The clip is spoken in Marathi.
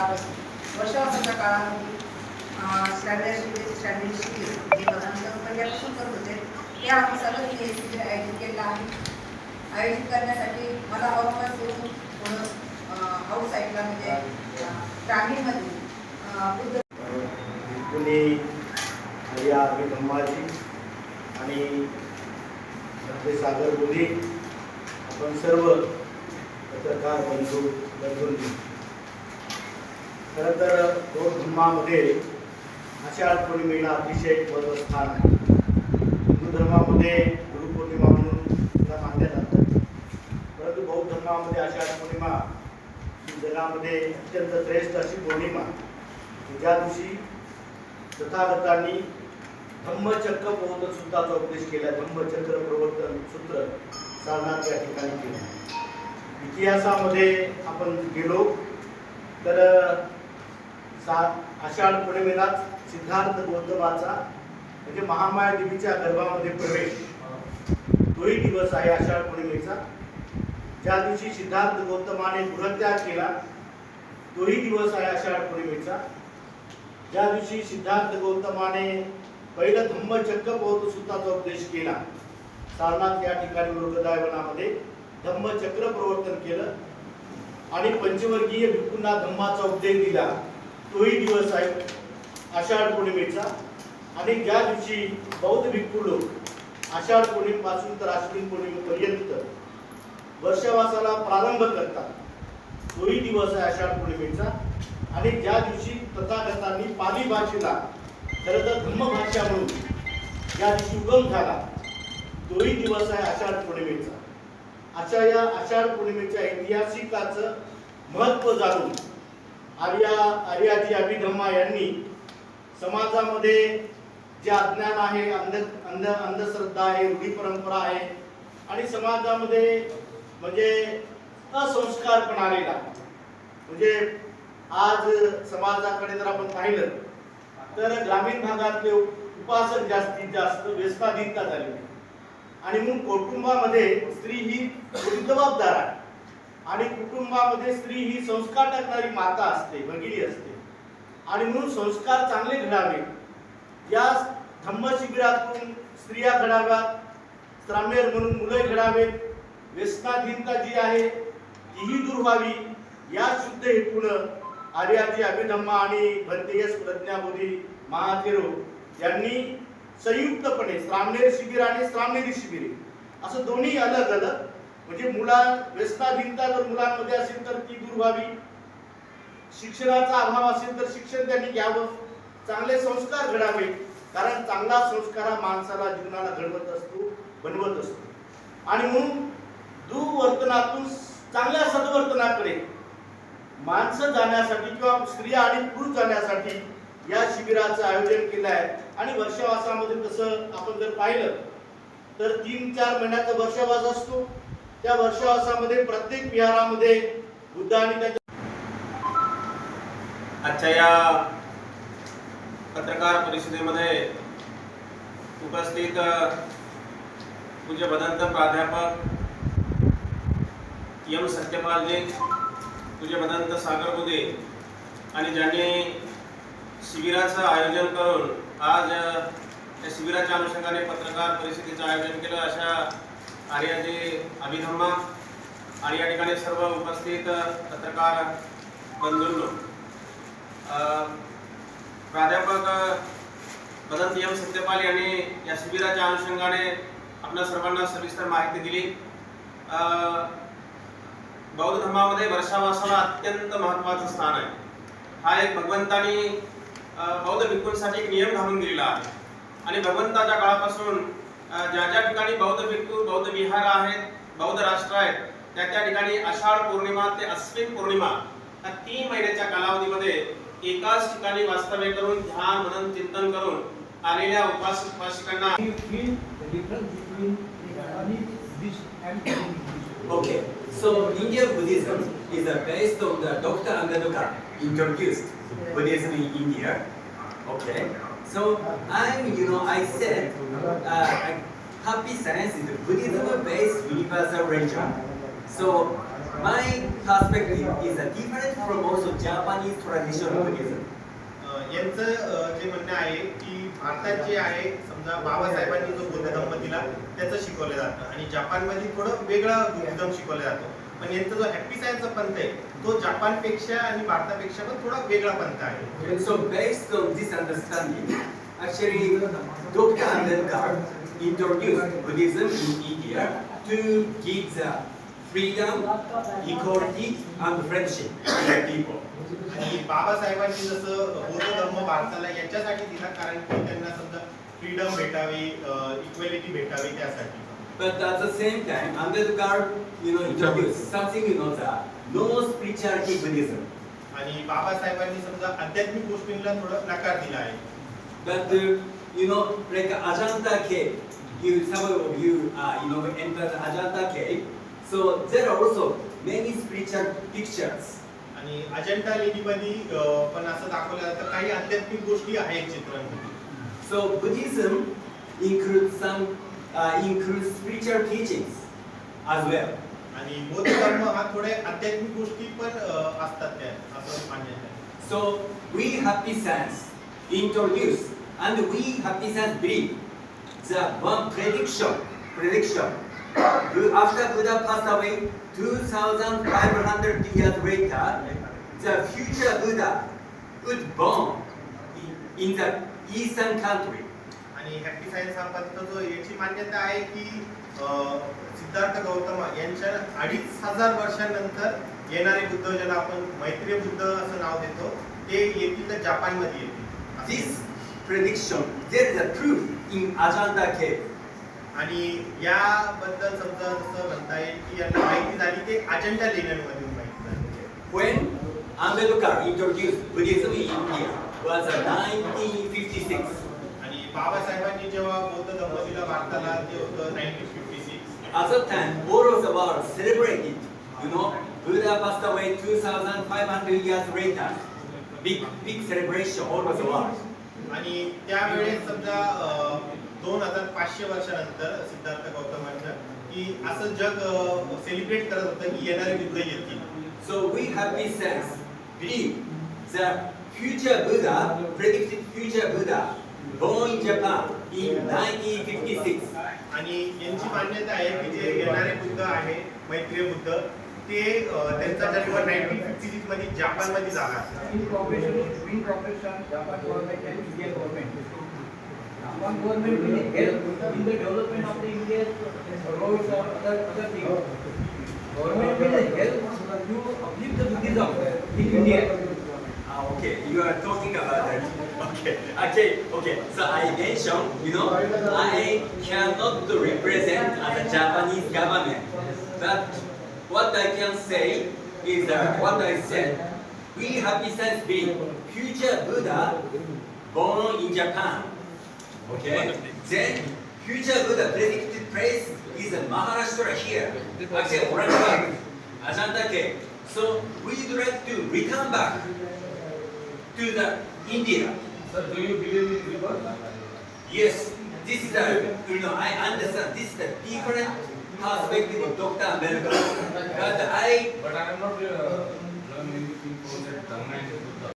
वर्षवासाच्या काळामध्ये स्टँडर्ड शिबिर स्टँडर्ड शिबिर हे पहिल्यापासून करत होते. त्या आम्ही मी हे शिबिर आयोजित केलं आहे. आयोजित करण्यासाठी मला औरंगाबाद येऊन थोडं हाऊस ऐकला म्हणजे ग्रामीणमध्ये बुद्ध हरिया आणि सागर बोधी आपण सर्व पत्रकार बंधू बंधूंनी खरं तर बौद्ध धर्मामध्ये आषाढ पौर्णिमेला अतिशय महत्वस्थान आहे. हिंदू धर्मामध्ये गुरुपौर्णिमा म्हणून तिला मानल्या जातात. परंतु बौद्ध धर्मामध्ये आषाढ पौर्णिमा ही जगामध्ये अत्यंत श्रेष्ठ अशी पौर्णिमा ज्या दिवशी तथागतांनी धम्मचक्र प्रवर्तन सूत्राचा उपदेश केला धम्मचक्र प्रवर्तन सूत्र साधना त्या ठिकाणी केलं इतिहासामध्ये आपण गेलो तर सात आषाढ पौर्णिमेलाच सिद्धार्थ गौतमाचा म्हणजे महामाया देवीच्या गर्भामध्ये प्रवेश. तोही दिवस आहे आषाढ पौर्णिमेचा ज्या दिवशी सिद्धार्थ गौतमाने गृहत्याग केला तोही दिवस आहे आषाढ पौर्णिमेचा ज्या दिवशी सिद्धार्थ गौतमाने पहिलं धम्मचक्र बौद्ध सूत्राचा उपदेश केला. सारनाथ या ठिकाणी मृगदायवनामध्ये धम्मचक्र प्रवर्तन केलं आणि पंचवर्गीय भिक्खूंना धम्माचा उपदेश दिला. तोही दिवस आहे. आषाढ पौर्णिमेचा. आणि ज्या दिवशी बौद्ध भिक्खू लोक आषाढ पौर्णिमेपासून तर आश्विन पौर्णिमेपर्यंत वर्षवासाला प्रारंभ करतात तोही दिवस आहे आषाढ पौर्णिमेचा. आणि ज्या दिवशी तथागतांनी पाली भाषेला खरं तर धम्मभाषा म्हणून ज्या दिवशी उगम झाला तोही दिवस आहे आषाढ पौर्णिमेचा. अशा या आषाढ पौर्णिमेच्या ऐतिहासिकाचं महत्त्व जाणून आर्या आर्याजी अभिब्रह्मा यांनी समाजामध्ये जे अज्ञान आहे अंध अंध अंधश्रद्धा आहे रूढी परंपरा आहे आणि समाजामध्ये म्हणजे असंस्कार पण आलेला म्हणजे आज समाजाकडे जर आपण पाहिलं तर ग्रामीण भागातले उपासक जास्तीत जास्त व्यस्ताधीनता झालेली आणि मग कुटुंबामध्ये स्त्री ही जबाबदार आहे. आणि कुटुंबामध्ये स्त्री ही संस्कार टाकणारी माता असते भगिनी असते. आणि म्हणून संस्कार चांगले घडावे. या धम्म शिबिरातून स्त्रिया घडाव्यात श्राम्यर म्हणून मुलं घडावेत. व्यसनाधीनता जी आहे तीही दूर व्हावी. या शुद्ध हेतून आर्याची अभिधम्मा आणि भंतेयस प्रज्ञाबोधी महाथेरो यांनी संयुक्तपणे श्रामनेर शिबिर आणि श्रामनेरी शिबिरे असं दोन्ही अलग अलग म्हणजे मुला व्यसनाधीनता जर मुलांमध्ये असेल तर ती दूर व्हावी शिक्षणाचा अभाव असेल तर शिक्षण त्यांनी घ्यावं. चांगले संस्कार घडावे. कारण चांगला संस्कार हा माणसाला जीवनाला घडवत असतो बनवत असतो. आणि म्हणून दुवर्तनातून चांगल्या सद्वर्तनाकडे माणसं जाण्यासाठी किंवा स्त्रिया आणि पुरुष जाण्यासाठी या शिबिराचं आयोजन केलं आहे. आणि वर्षावासामध्ये तसं आपण जर पाहिलं तर तीन चार महिन्याचा वर्षावास असतो. त्या वर्षवासामध्ये प्रत्येक विहारामध्ये बुद्ध आणि त्याच्या आजच्या या पत्रकार परिषदेमध्ये उपस्थित पूज्य भदंत प्राध्यापक एम सत्यपालजी पूज्य भदंत सागर बुदे आणि ज्यांनी शिबिराचं आयोजन करून आज या शिबिराच्या अनुषंगाने पत्रकार परिषदेचं आयोजन केलं अशा आर्याजी अभिधम्मा आणि या ठिकाणी सर्व उपस्थित पत्रकार बंधूंनो प्राध्यापक मदन एम सत्यपाल यांनी या शिबिराच्या अनुषंगाने आपल्या सर्वांना सविस्तर माहिती दिली. बौद्ध धर्मामध्ये वर्षावासाला अत्यंत महत्त्वाचं स्थान आहे. हा एक भगवंतानी बौद्ध भिक्खूंसाठी एक नियम घालून दिलेला आहे. आणि भगवंताच्या काळापासून ज्या ज्या ठिकाणी बौद्ध भिक्खू बौद्ध विहार आहेत बौद्ध राष्ट्र आहेत त्या त्या ठिकाणी आषाढ पौर्णिमा ते अश्विन पौर्णिमा ह्या तीन महिन्याच्या कालावधीमध्ये एकाच ठिकाणी वास्तव्य करून ध्यान मनन चिंतन करून आलेल्या उपास उपासकांना okay so Indian Buddhism is a best of the doctor अंगदुका introduced Buddhism in India okay okay. So I'm, you know, I said, uh, happy science is a Buddhism-based universal religion. So my perspective is uh, different from also Japanese traditional Buddhism. यांचं जे म्हणणं आहे की भारतात जे आहे समजा बाबासाहेबांनी जो बुद्ध धम्म दिला त्याचं शिकवलं जातं आणि जपानमध्ये थोडं वेगळं बुद्धिझम शिकवला जातो पण यांचा जो हॅपी सायन्सचा पंथ आहे तो जपानपेक्षा आणि भारतापेक्षा पण थोडा वेगळा पंथ आहे so based on this understanding, actually Dr. Ambedkar introduced Buddhism in India to give the freedom, equality and friendship to the people. आणि बाबासाहेबांनी जसं बौद्ध धर्म भारताला याच्यासाठी दिला कारण की त्यांना समजा फ्रीडम भेटावी इक्वेलिटी भेटावी त्यासाठी But at the same time, Ambedkar, you know, introduced something, you know, the no spirituality Buddhism. आणि बाबासाहेबांनी समजा आध्यात्मिक गोष्टींना थोडं नकार दिला आहे But uh, you know, like Ajanta cave, you some of you, uh, you know, entered Ajanta cave. So there are also many spiritual pictures. आणि अजंठा लेणीमध्ये पण असं दाखवलं जातं काही आध्यात्मिक गोष्टी आहेत चित्रांमध्ये So Buddhism includes some uh, includes spiritual teachings as well. आणि बौद्ध धर्म हा थोडे आध्यात्मिक गोष्टी पण अं, असतात त्यात असं मान्यता आहे So we happy science introduce and we happy science believe the one prediction prediction after Buddha passed away 2500 years later the future Buddha would born in- in the eastern country आणि हॅपी सायन्स हा पंथ जो याची मान्यता आहे की अं, सिद्धार्थ गौतम यांच्या अडीच हजार वर्षानंतर येणारे बुद्ध ज्याला आपण मैत्रीय बुद्ध असं नाव देतो ते येतील तर जपानमध्ये येतील. This prediction is a truth in Ajanta cave आणि याबद्दल समजा जसं म्हणता येईल की यांना माहिती झाली ते अजंठा लेण्यांमधून माहिती झाली. When Ambedkar introduced Buddhism in India was uh, 1956 आणि बाबासाहेबांनी जेव्हा बौद्ध दिला भारताला ते होतं nineteen fifty six At that time, of the world celebrated. You know, Buddha passed away 2,500 years later. Big, big celebration all over the world. आणि त्यावेळेस समजा दोन हजार पाचशे वर्षानंतर सिद्धार्थ गौतमांच्या की असं जग सेलिब्रेट करत होतं की येणारे बुद्ध येतील So we happy sense believe the future Buddha, predicted future Buddha, दोन Japan in nineteen fifty six आणि यांची मान्यता आहे की जे येणारे बुद्ध आहे मैत्रीय बुद्ध ते त्यांचा जन्म नाईन्टीन फिफ्टी सिक्समध्ये जपानमध्ये झाला government in development of the Indian roads government in the help Ah, okay, you are talking about that. Okay, okay, okay. So I mentioned, you know, I cannot represent as a Japanese government, but what I can say is that what I said. We happy sense being future Buddha born in Japan. Okay, then future Buddha predicted place is Maharashtra here. Actually, Aurangabad, Ajanta cave. So we'd like to return back to the India. Sir, do you believe in rebirth? Yes, this is the, you know, I understand this is the different perspective of Dr. Ambedkar. But I But I am not uh, learning anything from that Dhamma and Buddha.